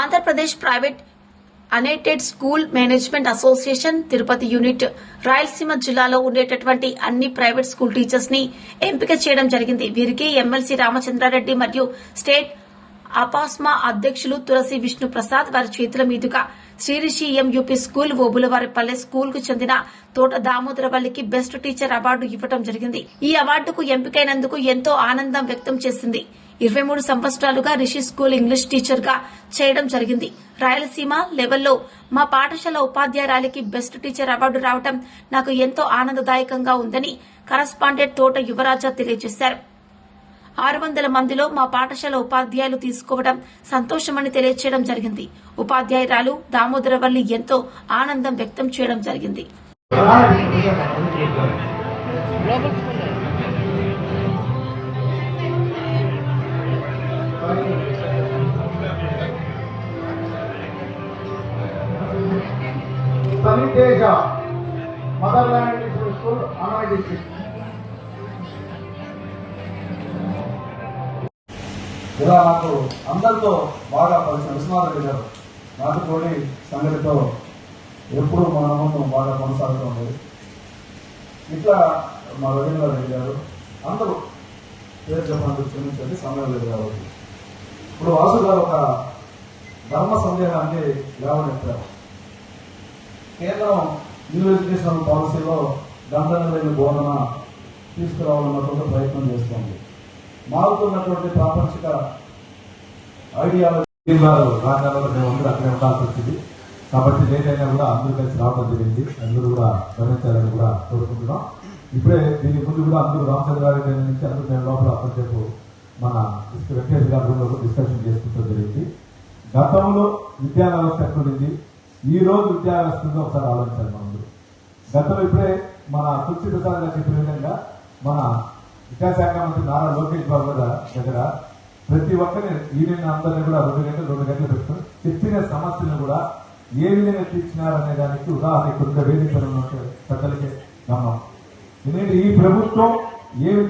Andhra Pradesh private unaided school management association Tirupati unit Rayalaseema జిల్లాలో ఉండేటటువంటి అన్ని private school టీచర్స్ని ఎంపిక చేయడం జరిగింది. వీరికి ఎమ్మెల్సీ రామచంద్రారెడ్డి మరియు స్టేట్ అపాస్మా అధ్యక్షులు తులసి విష్ణు ప్రసాద్ వారి చేతుల మీదుగా శ్రీరిషి ఎంయూపీ స్కూల్ ఓబులవారిపల్లె స్కూల్కు చెందిన తోట దామోదరవల్లికి బెస్ట్ టీచర్ అవార్డు ఇవ్వడం జరిగింది. ఈ అవార్డుకు ఎంపికైనందుకు ఎంతో ఆనందం వ్యక్తం చేసింది. ఇరవై మూడు సంవత్సరాలుగా రిషి స్కూల్ ఇంగ్లీష్ టీచర్గా చేయడం జరిగింది. రాయలసీమ లెవెల్లో మా పాఠశాల ఉపాధ్యాయురాలికి బెస్ట్ టీచర్ అవార్డు రావడం నాకు ఎంతో ఆనందదాయకంగా ఉందని కరస్పాండెంట్ తోట యువరాజా తెలియజేశారు. ఆరు వందల మందిలో మా పాఠశాల ఉపాధ్యాయులు తీసుకోవడం సంతోషమని తెలియచేయడం జరిగింది. ఉపాధ్యాయురాలు దామోదరవల్లి ఎంతో ఆనందం వ్యక్తం చేయడం జరిగింది. మదర్ ల్యాండ్ స్కూల్ అన్నమయ్య ఇలా నాకు అందరితో బాగా పరిచయం విశ్వనాథ్ గారు నాటుకోడి సంగతితో ఎప్పుడు మన నమ్మకం బాగా కొనసాగుతూ ఉండేది ఇట్లా మా రవీంద్ర రెడ్డి గారు అందరూ పేరు చెప్పడానికి క్షమించండి సమయం లేదు కాబట్టి. ఇప్పుడు వాసు గారు ఒక ధర్మ సందేహాన్ని లేవనెత్తారు కేంద్రం న్యూ ఎడ్యుకేషనల్ పాలసీలో దండన లేని బోధన తీసుకురావాలన్నటువంటి ప్రయత్నం చేస్తుంది. మారుతున్నటువంటి ప్రాపంచిక ఐడియాలజీ రాగాలలో మేము మేమందరూ అక్కడే ఉండాల్సి వచ్చింది. కాబట్టి నేనైనా కూడా అందరూ కలిసి రావడం జరిగింది. అందరూ కూడా గమనించాలని కూడా కోరుకుంటున్నాం. ఇప్పుడే దీని ముందు కూడా అందరూ రామచంద్రారెడ్డి గారి నుంచి అందరూ నేను లోపల అప్పటిసేపు మన వెంకటేష్ గారి డిస్కషన్ చేసుకుంటూ జరిగింది. గతంలో విద్యా వ్యవస్థ ఎక్కడుంది? ఈ రోజు విద్యా వ్యవస్థ ఒకసారి ఆలోచించాలి మనందరూ. గతంలో ఇప్పుడే మన తులసి ప్రసాద్ గారు చెప్పిన విధంగా మన విద్యాశాఖ మంత్రి నారా లోకేష్ బాబు గారి దగ్గర ప్రతి ఒక్కరిని యూనియన్ అందరినీ కూడా రెండు గంటలు రెండు గంటలు పెట్టుకుని చెప్పిన సమస్యలను కూడా ఏ విధంగా తీర్చినారనే దానికి ఉదాహరణ ఇక్కడ వేదిక పెద్దలకే నమ్మం. ఎందుకంటే ఈ ప్రభుత్వం ఏ విధంగా